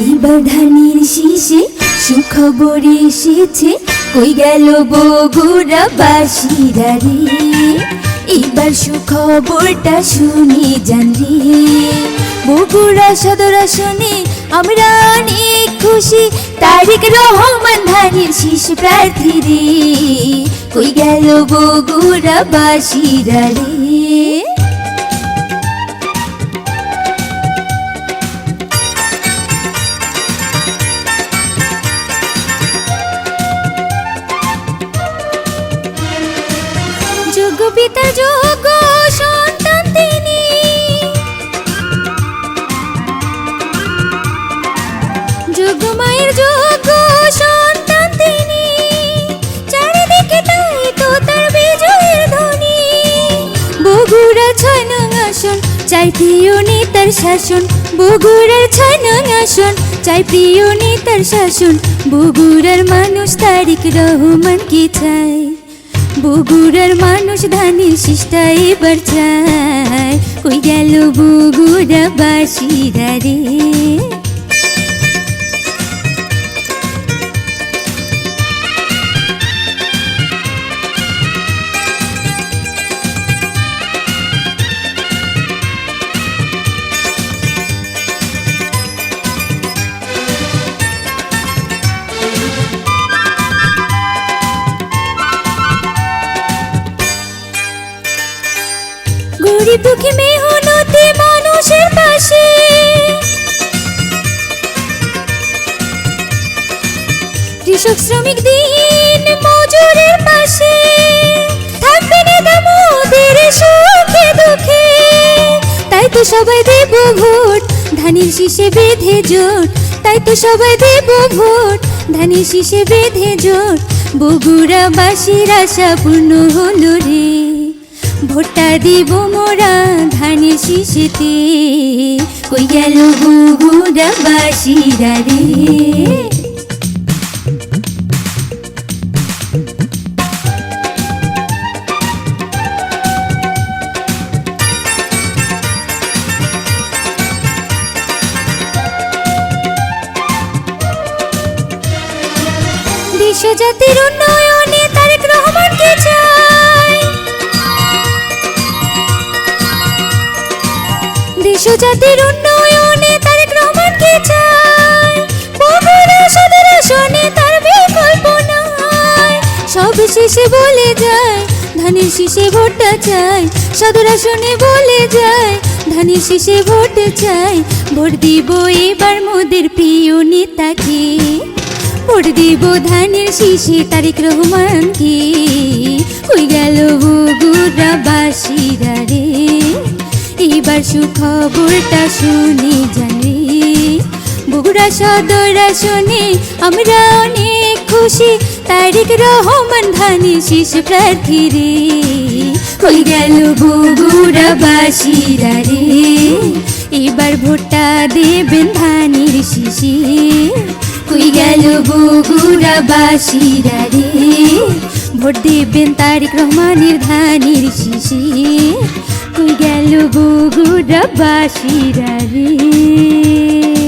এবার ধানের শীষে সুখবর এসেছে। কই গেল বগুড়া বাসিরা রে? এবার সুখবরটা শুনে জানলে বগুড়া সদর আসনে আমরা অনেক খুশি। তারিক রহমান ধানের শীষ প্রার্থী রে। কই গেল বগুড়া বাসিরা রে? যোগ্য পিতা যোগ্য সন্তান তিনি। যোগ্য মায়ের যোগ্য সন্তান তিনি। চারিদিকে তাই তো তার বিজয়ের ধ্বনি। বগুড়া ছয় আসন, চাই প্রিয় নেতার শাসন। বগুড়ার ছয় নং আসন, চাই প্রিয় নেতার শাসন। বগুড়ার মানুষ তারিক রহমান কি চায়? বগুড়ার মানুষ ধানের শিষ্টা এবার চায়। কই গেল বগুড়া বাসিরা রে? গরিব দুঃখী মানুষের পাশে। কৃষক শ্রমিক দিন মজুরের পাশে। থাকবে নেতা মোদের সুখে দুঃখে। তাই তো সবাই দেব ভোট, ধানের শীষে বেঁধে জোট। তাই তো সবাই দেব ভোট, ধানের শীষে বেঁধে জোট। বগুড়া বাসীর আশা পূর্ণ হলো রে। ভোটটা দিব মোরা ধানের শীষেতে। কই গেল বগুড়া বাসীরা রে। বিশ্বজাতির উন্নয়নে তারেক রহমানকে চাই। দেশজাতির উন্নয়নে বগুড়া সদর আসনে তার বিকল্প সব শেষে বলে যায়, ধানের শীষে ভোটটা চাই। সদর আসনে বলে যায়, ধানের শীষে ভোট চাই। ভোট দিব এবার মোদের প্রিয় নেতাকে। ভোট দিব ধানের শীষে তারেক রহমানকে। কই গেল বাসীরা রে। এবার সুখবরটা শুনে জানে। বগুড়া সদর আসনে আমরা অনেক খুশি। তারিক রহমান ধানে শীষ প্রার্থী রে হয়ে গেল বগুড়া বাসীরা রে এবার ভোটটা দেবেন ধানের শীষে। কই গেল বগুড়া বাসীরা রে ভোট দেবেন তারিক রহমানের ধানের শীষে। কই গেল বগুড়া বাসীরা রে